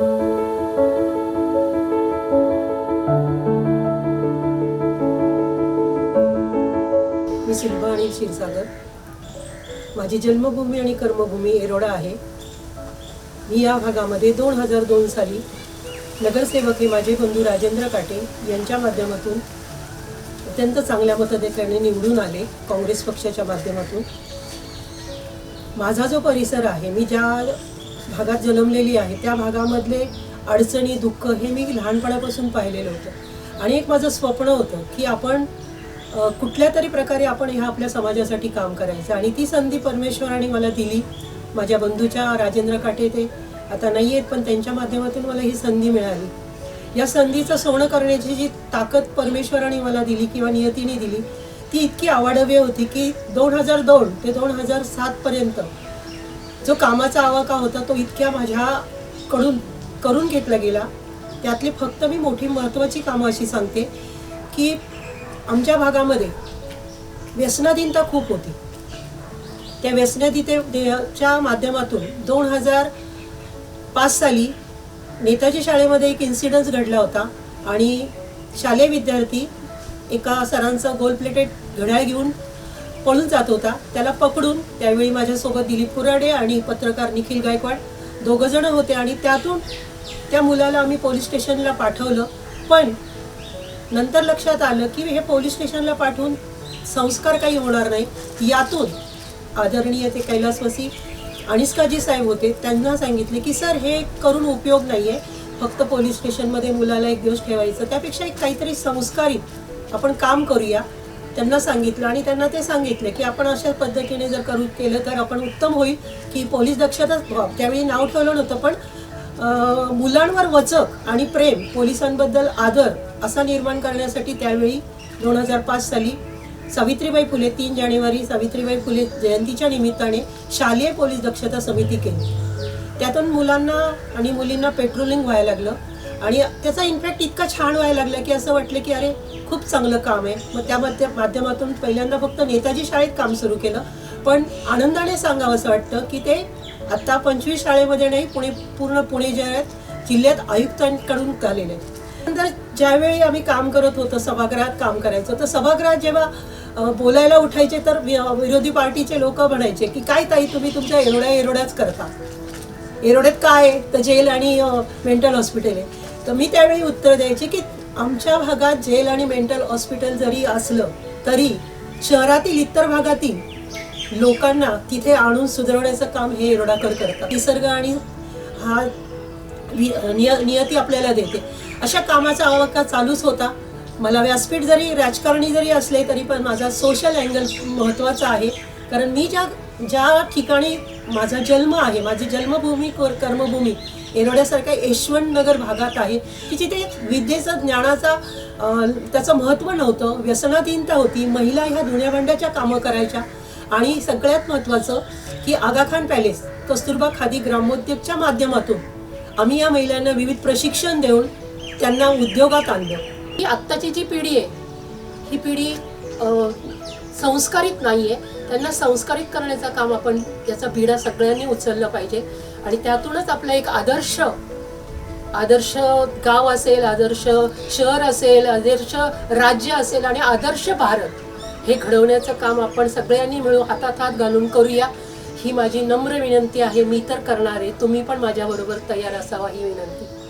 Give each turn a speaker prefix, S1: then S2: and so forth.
S1: मी शिल्पा आणि क्षीरसागर. माझी जन्मभूमी आणि कर्मभूमी एरोडा आहे. मी या भागामध्ये दोन हजार दोन साली नगरसेवक हे माझे बंधू राजेंद्र काटे यांच्या माध्यमातून अत्यंत चांगल्या मतदेकाने निवडून आले काँग्रेस पक्षाच्या माध्यमातून. माझा जो परिसर आहे मी ज्या भागात जन्मलेली आहे. त्या भागामधले अडचणी दुःख हे मी लहानपणापासून पाहिलेलं होतं. आणि एक माझं स्वप्न होतं की आपण कुठल्या तरी प्रकारे आपण ह्या आपल्या समाजासाठी काम करायचं. आणि ती संधी परमेश्वराने मला दिली. माझ्या बंधूच्या राजेंद्र काटे ते. आता नाही आहेत पण त्यांच्या माध्यमातून मला ही संधी मिळाली. या संधीचं सोनं करण्याची जी ताकद परमेश्वराने मला दिली किंवा नियतीने दिली ती इतकी आवडवी होती की दोन हजार दोन ते दोन हजार सातपर्यंत जो कामाचा आवाका होता तो इतक्या माझ्याकडून करून घेतला गेला. त्यातली फक्त मी मोठी महत्त्वाची कामं अशी सांगते की आमच्या भागामध्ये व्यसनाधीनता खूप होती. त्या व्यसनाधीतेच्या माध्यमातून दोन हजार पाच साली नेताजी शाळेमध्ये एक इन्सिडन्स घडला होता आणि शालेय विद्यार्थी एका सरांचं गोल प्लेटेड घड्याळ घेऊन पळून जात होता. त्याला पकडून त्यावेळी माझ्यासोबत दिलीप कुराडे आणि पत्रकार निखिल गायकवाड दोघं जण होते आणि त्यातून त्या मुलाला आम्ही पोलीस स्टेशनला पाठवलं. पण नंतर लक्षात आलं की हे पोलीस स्टेशनला पाठवून संस्कार काही होणार नाही. यातून आदरणीय ते कैलासवासी अनिष्काजी साहेब होते. त्यांना सांगितले की सर हे करून उपयोग नाही आहे फक्त पोलीस स्टेशनमध्ये मुलाला एक दिवस ठेवायचं. त्यापेक्षा एक काहीतरी संस्कारित आपण काम करूया. त्यांना सांगितलं आणि त्यांना ते सांगितले की आपण अशा पद्धतीने जर करू केलं तर आपण उत्तम होईल की पोलीस दक्षता त्यावेळी नाव ठेवलं नव्हतं पण मुलांवर वचक आणि प्रेम पोलिसांबद्दल आदर असा निर्माण करण्यासाठी त्यावेळी दोन हजार पाच साली सावित्रीबाई फुले तीन जानेवारी सावित्रीबाई फुले जयंतीच्या निमित्ताने शालेय पोलीस दक्षता समिती केली. त्यातून मुलांना आणि मुलींना पेट्रोलिंग व्हायला लागलं. आणि त्याचा इम्पॅक्ट इतका छान व्हायला लागला की असं वाटलं की अरे खूप चांगलं काम आहे. मग त्या माध्यमातून पहिल्यांदा फक्त नेताजी शाळेत काम सुरू केलं. पण आनंदाने सांगावं असं वाटतं की ते आत्ता पंचवीस शाळेमध्ये नाही पुणे पूर्ण पुणे जिल्ह्यात जिल्ह्यात आयुक्तांकडून झालेले नंतर ज्यावेळी आम्ही काम करत होतो सभागृहात काम करायचं तर सभागृहात जेव्हा बोलायला उठायचे तर विरोधी पार्टीचे लोक म्हणायचे की काय ताई तुम्ही तुमच्या एरोड्या एरोड्याच करता. एरोड्यात काय आहे? तर जेल आणि मेंटल हॉस्पिटल आहे. तर मी त्यावेळी उत्तर द्यायचे की आमच्या भागात जेल आणि मेंटल हॉस्पिटल जरी असलं तरी शहरातील इतर भागातील लोकांना तिथे आणून सुधारण्याचं काम हे एरोडाकर करतात. निसर्ग आणि हा वि- निय नियती आपल्याला देते. अशा कामाचा आवाका चालूच होता. मला व्यासपीठ जरी राजकारणी जरी असले तरी पण माझा सोशल अँगल महत्त्वाचा आहे. कारण मी ज्या ज्या ठिकाणी माझा जन्म आहे माझी जन्मभूमी कर कर्मभूमी एरोड्यासारख्या यशवंत नगर भागात आहे की जिथे विद्येचा ज्ञानाचा त्याचं महत्त्व नव्हतं व्यसनाधीनता होती महिला ह्या धुण्या भांड्याच्या कामं करायच्या. आणि सगळ्यात महत्त्वाचं की आगाखान पॅलेस कस्तुरबा खादी ग्रामोद्योगच्या माध्यमातून आम्ही या महिलांना विविध प्रशिक्षण देऊन त्यांना उद्योगात आणलं. ही आत्ताची जी पिढी आहे ही पिढी संस्कारित नाही आहे त्यांना संस्कारित करण्याचं काम आपण याचा भिडा सगळ्यांनी उचललं पाहिजे. आणि त्यातूनच आपला एक आदर्श आदर्श गाव असेल आदर्श शहर असेल आदर्श राज्य असेल आणि आदर्श भारत हे घडवण्याचं काम आपण सगळ्यांनी मिळून हातात हात घालून करूया. ही माझी नम्र विनंती आहे. मी तर करणार आहे. तुम्ही पण माझ्याबरोबर तयार असावा ही विनंती.